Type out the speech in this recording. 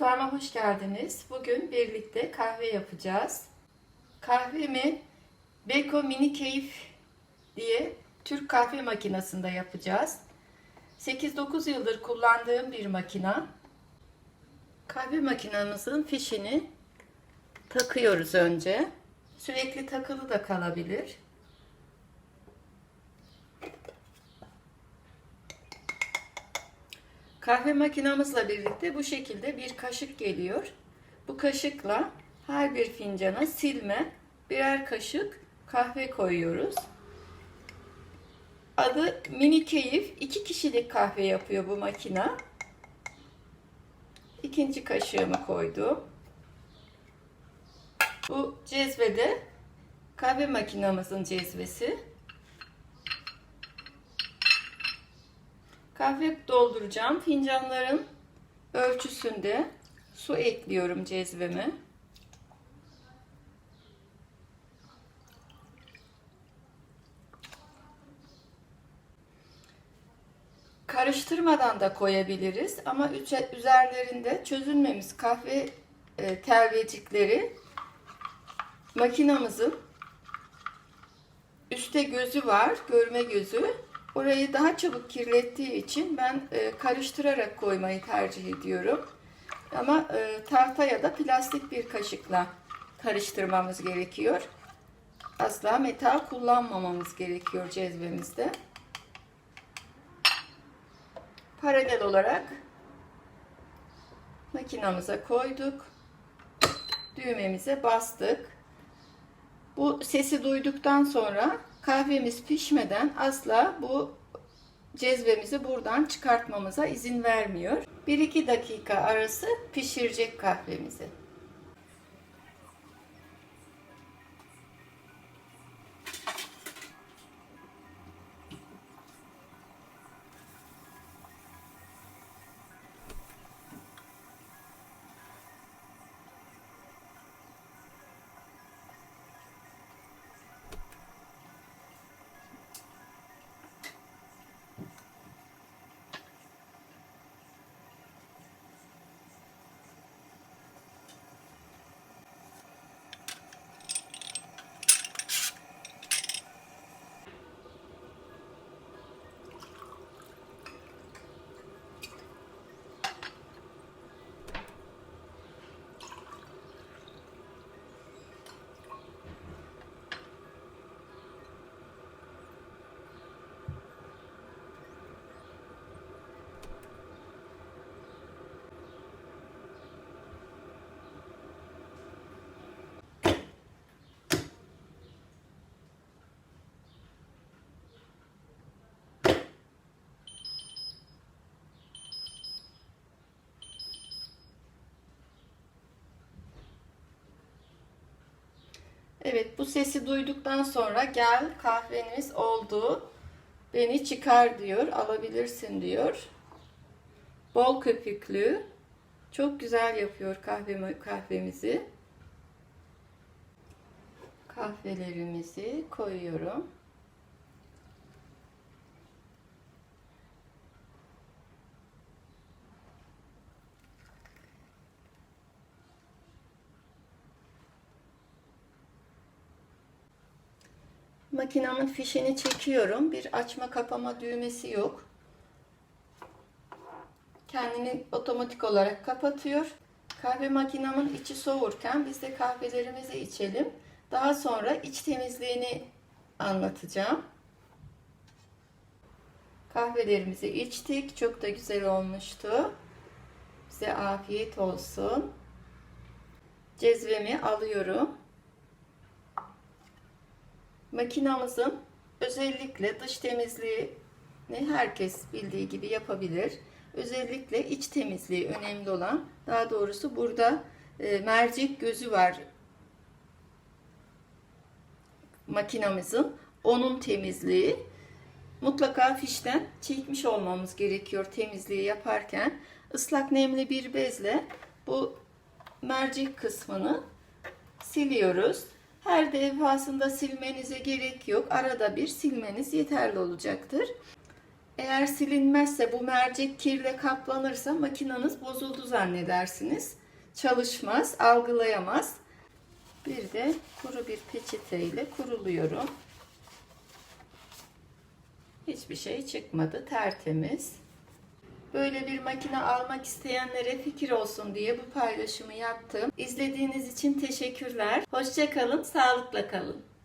Mutfağıma hoş geldiniz. Bugün birlikte kahve yapacağız. Kahvemi Beko Mini Keyif diye Türk kahve makinesinde yapacağız. 8-9 yıldır kullandığım bir makina. Kahve makinamızın fişini takıyoruz önce. Sürekli takılı da kalabilir. Kahve makinamızla birlikte bu şekilde bir kaşık geliyor. Bu kaşıkla her bir fincana silme birer kaşık kahve koyuyoruz. Adı Mini Keyif. iki kişilik kahve yapıyor bu makina. İkinci kaşığımı koydum. Bu cezvede kahve makinamızın cezvesi. Kahve dolduracağım. Fincanların ölçüsünde su ekliyorum cezveme. Karıştırmadan da koyabiliriz ama üzerlerinde çözülmemiş kahve e, telvecikleri makinamızın üstte gözü var, görme gözü. Orayı daha çabuk kirlettiği için ben e, karıştırarak koymayı tercih ediyorum. Ama e, tahta ya da plastik bir kaşıkla karıştırmamız gerekiyor. Asla metal kullanmamamız gerekiyor cezvemizde. Paralel olarak makinamıza koyduk. Düğmemize bastık. Bu sesi duyduktan sonra kahvemiz pişmeden asla bu cezvemizi buradan çıkartmamıza izin vermiyor. 1-2 dakika arası pişirecek kahvemizi. Evet bu sesi duyduktan sonra gel kahveniz oldu. Beni çıkar diyor. Alabilirsin diyor. Bol köpüklü. Çok güzel yapıyor kahve, kahvemizi. Kahvelerimizi koyuyorum. Makinamın fişini çekiyorum. Bir açma kapama düğmesi yok. Kendini otomatik olarak kapatıyor. Kahve makinamın içi soğurken biz de kahvelerimizi içelim. Daha sonra iç temizliğini anlatacağım. Kahvelerimizi içtik. Çok da güzel olmuştu. Size afiyet olsun. Cezvemi alıyorum. Makinamızın özellikle dış temizliğini herkes bildiği gibi yapabilir. Özellikle iç temizliği önemli olan. Daha doğrusu burada e, mercek gözü var makinamızın. Onun temizliği. Mutlaka fişten çekmiş olmamız gerekiyor temizliği yaparken. Islak nemli bir bezle bu mercek kısmını siliyoruz. Her defasında silmenize gerek yok. Arada bir silmeniz yeterli olacaktır. Eğer silinmezse bu mercek kirle kaplanırsa makinanız bozuldu zannedersiniz. Çalışmaz, algılayamaz. Bir de kuru bir peçeteyle kuruluyorum. Hiçbir şey çıkmadı, tertemiz. Böyle bir makine almak isteyenlere fikir olsun diye bu paylaşımı yaptım. İzlediğiniz için teşekkürler. Hoşçakalın, sağlıkla kalın.